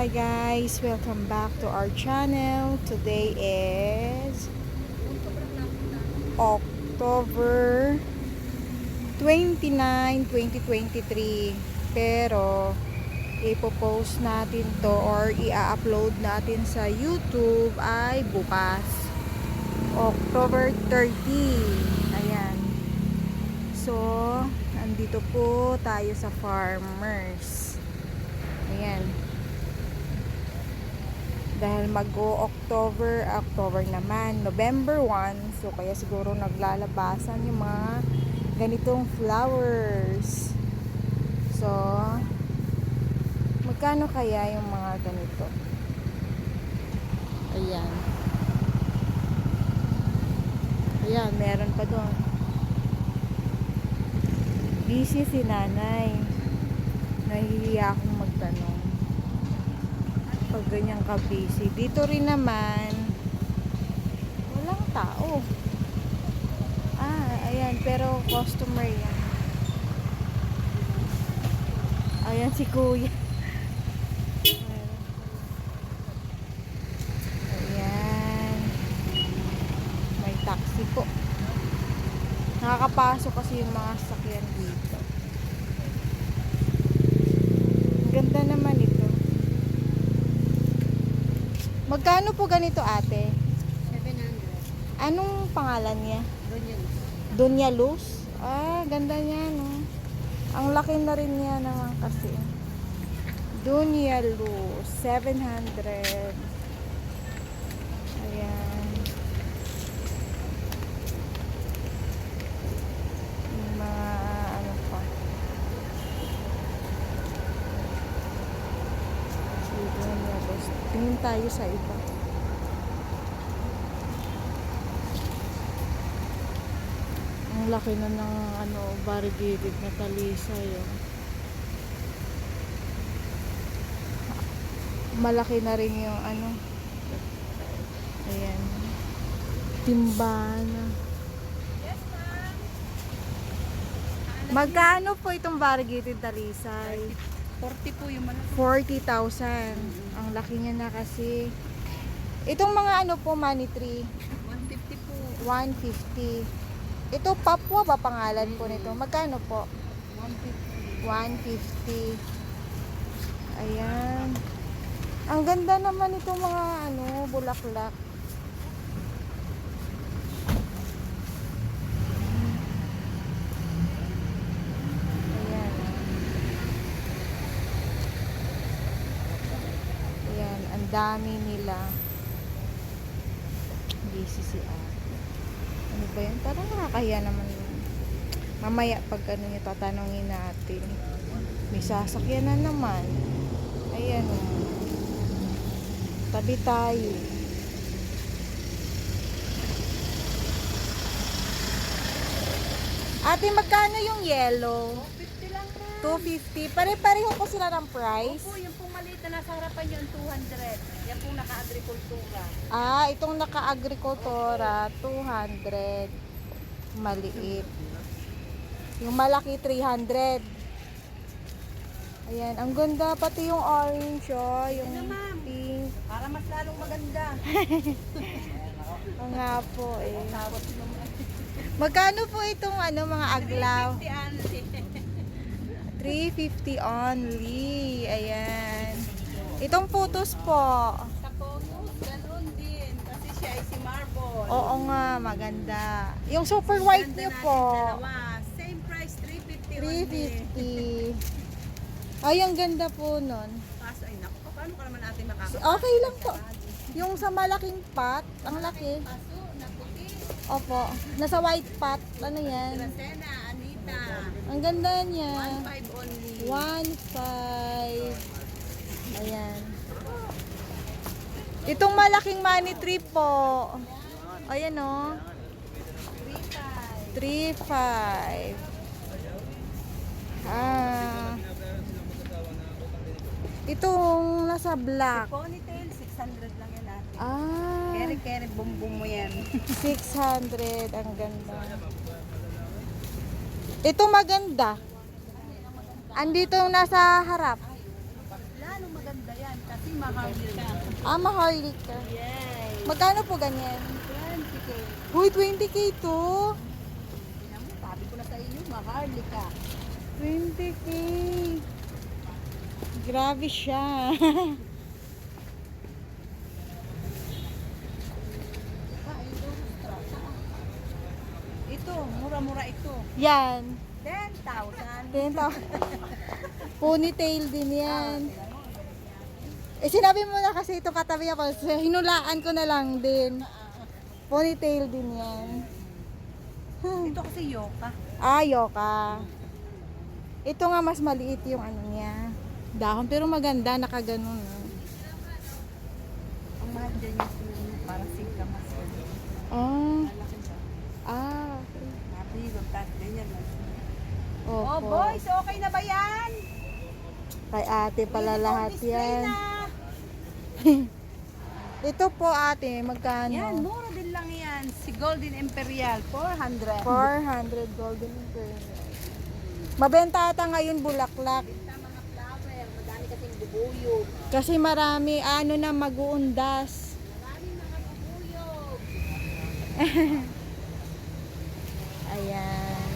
Hi guys, welcome back to our channel. Today is October 29, 2023. Pero ipopost natin to or i-upload natin sa YouTube ay bukas. October 30. Ayan. So, andito po tayo sa farmers. Ayan. Dahil mag-o-October, October naman, November 1. So, kaya siguro naglalabasan yung mga ganitong flowers. So, magkano kaya yung mga ganito? Ayan. Ayan, meron pa doon. Busy si nanay. Nahihiya akong magtanong. Pag ganyan ka busy. Dito rin naman, walang tao. Ah, ayan. Pero customer yan. Ayan si kuya. Ayan. May taxi po. Nakakapasok kasi yung mga sakyan dito. Ganda naman ito. Magkano po ganito ate? 700. Anong pangalan niya? Doon yun. Dunya Luz? Ah, ganda niya, no? Ang laki na rin niya naman kasi. Dunya Luz, 700. Ayan. Yung mga ano pa. Si Dunya Luz. Tingin tayo sa iba. Ang laki na ng ano, variegated na talisay. Oh. Malaki na rin yung ano. Ayan. Timbana. Magkano po itong variegated talisay? 40 po yung malaki. 40,000. Ang laki niya na kasi. Itong mga ano po, money tree, 150 po. 150. Ito, Papua ba pangalan po nito? Magkano po? 150. 150. Ayan. Ang ganda naman itong mga ano, bulaklak. Ayan. Ayan, ang dami nila. Busy si. Ano ba yun? Parang nakakahiya naman. Mamaya pag ano niya tatanungin natin. May sasakyan na naman. Ayan. Tabi tayo. Ate, magkano yung yellow? 50 lang na. 250. Pare-pareho po sila ng price. Opo, yung pong maliit na nasa harapan yun, 200. Yan pong naka-agrikultura. Ah, itong naka-agrikultura, 200. Maliit. Yung malaki, 300. Ayan, ang ganda. Pati yung orange, oh, yung ma'am? pink. Para mas lalong maganda. Ang nga po, eh. Tawad naman. Magkano po itong ano, mga aglaw? 350 350 only. Ayan. Itong photos po. Sa photos, ganun din. Kasi siya ay si Marble. Oo nga, maganda. Yung super white niyo po. Dalawa. Same price, 350 only. 350. Ay, ang ganda po nun. Kaso ay naku, paano ka naman natin makakapasok? Okay lang po. Yung sa malaking pot, ang laki. Kaso, naputi. Opo. Nasa white pot. Ano yan? Gracena, Anita. Ang ganda niya. 1.5 only. 1.5. Ayan. Itong malaking money tree po. Ayan o. 3.5. Ah. Itong nasa black. Ponytail, 600 lang yan Ah. Kere-kere, bumbum mo yan. 600. Ang ganda. Ito maganda. Andito yung nasa harap. Lalo maganda yan kasi maharlika. Ah, maharlika. Yay! Magkano po ganyan? 20k. Uy, 20k to. Sabi ko na sa inyo, maharlika. 20k. Grabe siya. Ito, mura-mura ito. Yan. 10,000. 10,000. Ponytail din yan. Eh, sinabi mo na kasi ito katabi ako. So, hinulaan ko na lang din. Ponytail din yan. Ito kasi yoka. Ayo ka. Ito nga mas maliit yung ano niya. Dahon. Pero maganda, nakaganon. ah. Ang mahal dyan yung puno para singkamas. Ah. Malaki siya. Ah. okay. Nabigod, tapos ganyan lang. Opo. Oh, boys, okay na ba yan? Kay ate pala Uniform lahat display yan. Na. Ito po ate, magkano? Yan, mura din lang yan. Si Golden Imperial, 400. 400 golden pearl. Mabenta ata ngayon bulaklak. Sa mga flower, madami kasing bubuyog. Kasi marami ano na mag-uundas. Maraming mga bubuyog. Ayan.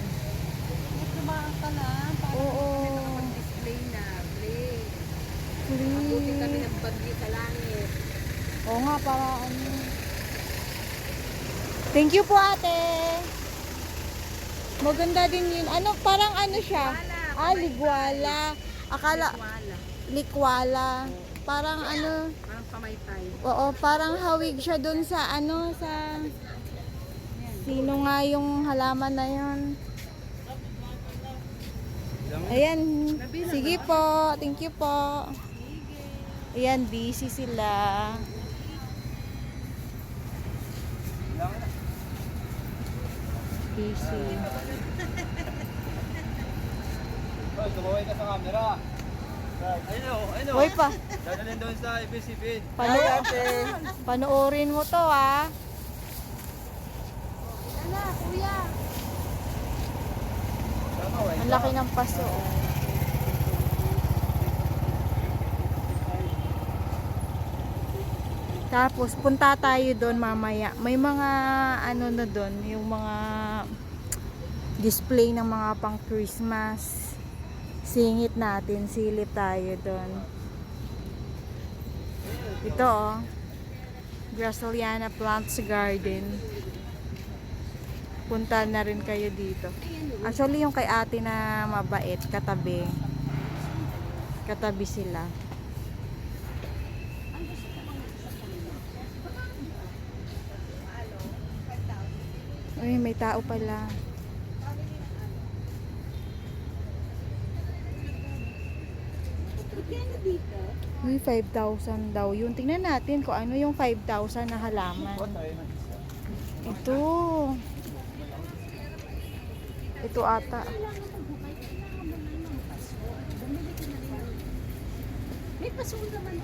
May tumaan ka na. Para Oo. kami nakapag-display na. Play. Mabuti bagyo sa langit. Oo nga, para ano. Thank you po ate. Maganda din yun. Ano, parang ano siya? Likwala, Ah, ligwala. Akala, Wala. likwala. Parang ano, Parang pamaytay. oo, parang hawig siya dun sa ano, sa... Sino nga yung halaman na yun? Ayan. Sige po. Thank you po. Ayan, busy sila. Busy. Bro, tumaway ka sa camera. Ayun o, ayun o. Hoy pa. Dadalhin doon sa ABCB. Pano panoorin mo to ah. Ano, kuya? Ang laki ng paso. oh. Tapos punta tayo doon mamaya. May mga ano na doon, yung mga display ng mga pang Christmas. Singit natin, silip tayo doon. Ito oh. Graciliana Plants Garden. Punta na rin kayo dito. Actually, yung kay ate na mabait, katabi. Katabi sila. Uy, may tao pala. Uy, 5,000 daw yun. Tingnan natin kung ano yung 5,000 na halaman. Ito. Ito ata. May paso naman